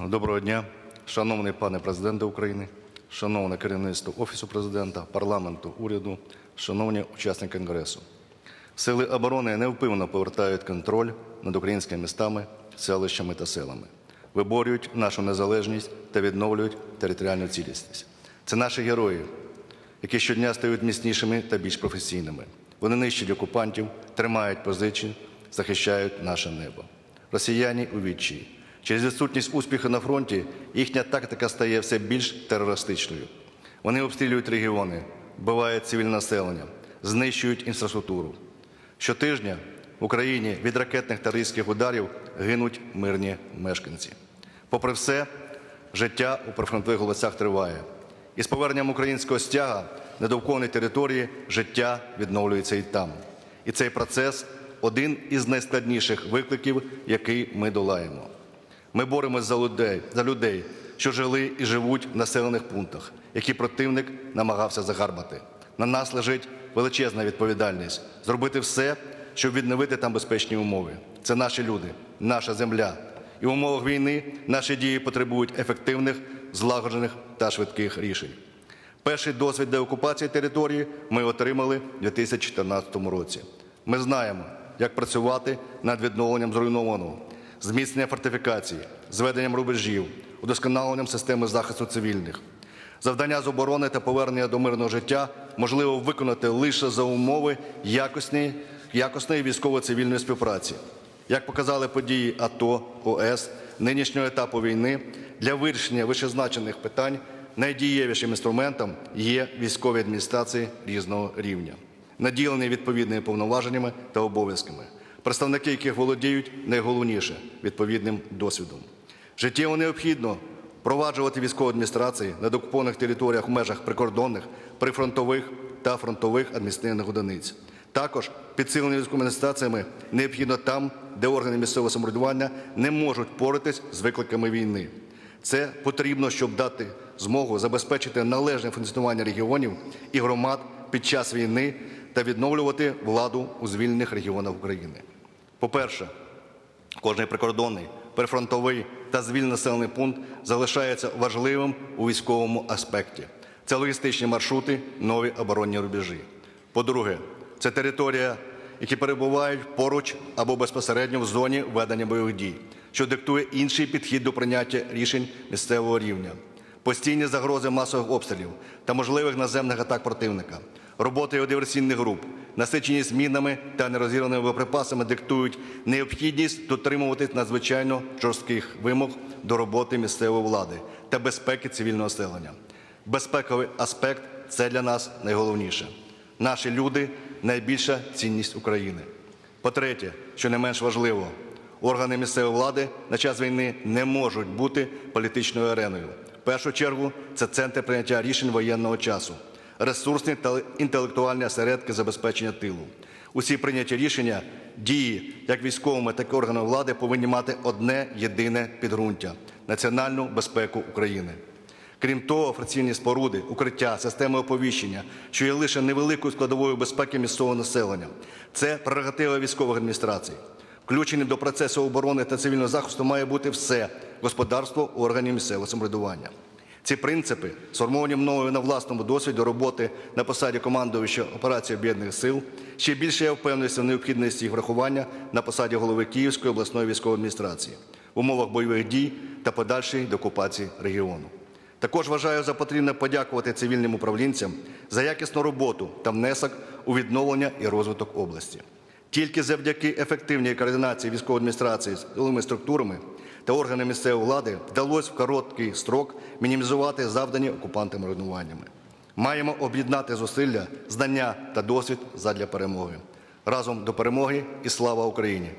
Доброго дня, шановний пане президенте України, шановне керівництво Офісу президента, парламенту, уряду, шановні учасники Конгресу. Сили оборони невпинно повертають контроль над українськими містами, селищами та селами, виборюють нашу незалежність та відновлюють територіальну цілісність. Це наші герої, які щодня стають міцнішими та більш професійними. Вони нищать окупантів, тримають позиції, захищають наше небо. Росіяни у відчаї. Через відсутність успіху на фронті їхня тактика стає все більш терористичною. Вони обстрілюють регіони, вбивають цивільне населення, знищують інфраструктуру. Щотижня в Україні від ракетних та різких ударів гинуть мирні мешканці. Попри все, життя у прифронтових областях триває. І з поверненням українського стяга на довколні території життя відновлюється і там. І цей процес один із найскладніших викликів, який ми долаємо. Ми боремось за людей, за людей, що жили і живуть в населених пунктах, які противник намагався загарбати. На нас лежить величезна відповідальність зробити все, щоб відновити там безпечні умови. Це наші люди, наша земля. І в умовах війни наші дії потребують ефективних, злагоджених та швидких рішень. Перший досвід деокупації території ми отримали у 2014 році. Ми знаємо, як працювати над відновленням зруйнованого, зміцненням фортифікацій, зведенням рубежів, удосконаленням системи захисту цивільних. Завдання з оборони та повернення до мирного життя можливо виконати лише за умови якісної, якісної військово-цивільної співпраці. Як показали події АТО, ОС, нинішнього етапу війни, для вирішення вищезначених питань найдієвішим інструментом є військові адміністрації різного рівня, наділені відповідними повноваженнями та обов'язками, представники яких володіють найголовніше відповідним досвідом. Життєво необхідно впроваджувати військові адміністрації на окупованих територіях в межах прикордонних, прифронтових та фронтових адміністративних одиниць. Також підсилені військовими адміністраціями необхідно там, де органи місцевого самоврядування не можуть поратись з викликами війни. Це потрібно, щоб дати змогу забезпечити належне функціонування регіонів і громад під час війни та відновлювати владу у звільнених регіонах України. По-перше, Кожний прикордонний, прифронтовий та звільний населений пункт залишається важливим у військовому аспекті. Це логістичні маршрути, нові оборонні рубежі. По-друге, це територія, які перебувають поруч або безпосередньо в зоні ведення бойових дій, що диктує інший підхід до прийняття рішень місцевого рівня, постійні загрози масових обстрілів та можливих наземних атак противника, роботи його диверсійних груп, насичені змінами та нерозірваними боєприпасами диктують необхідність дотримуватись надзвичайно жорстких вимог до роботи місцевої влади та безпеки цивільного населення. Безпековий аспект це для нас найголовніше. Наші люди найбільша цінність України. По-третє, що не менш важливо, органи місцевої влади на час війни не можуть бути політичною ареною. В першу чергу це центр прийняття рішень воєнного часу, ресурсні та інтелектуальні осередки забезпечення тилу. Усі прийняті рішення, дії як військовими, так і органами влади повинні мати одне єдине підґрунтя національну безпеку України. Крім того, офіційні споруди, укриття, системи оповіщення, що є лише невеликою складовою безпеки місцевого населення, це прерогатива військових адміністрацій. Включеним до процесу оборони та цивільного захисту має бути все господарство органів місцевого самоврядування. Ці принципи, сформовані мною на власному досвіді роботи на посаді командувача операції об'єднаних сил, ще більше я впевнений в необхідності їх врахування на посаді голови Київської обласної військової адміністрації в умовах бойових дій та подальшої деокупації регіону. Також вважаю за потрібне подякувати цивільним управлінцям за якісну роботу та внесок у відновлення і розвиток області. Тільки завдяки ефективній координації військової адміністрації з силовими структурами та органи місцевої влади вдалося в короткий строк мінімізувати завдані окупантами руйнуваннями. Маємо об'єднати зусилля, знання та досвід задля перемоги. Разом до перемоги і слава Україні!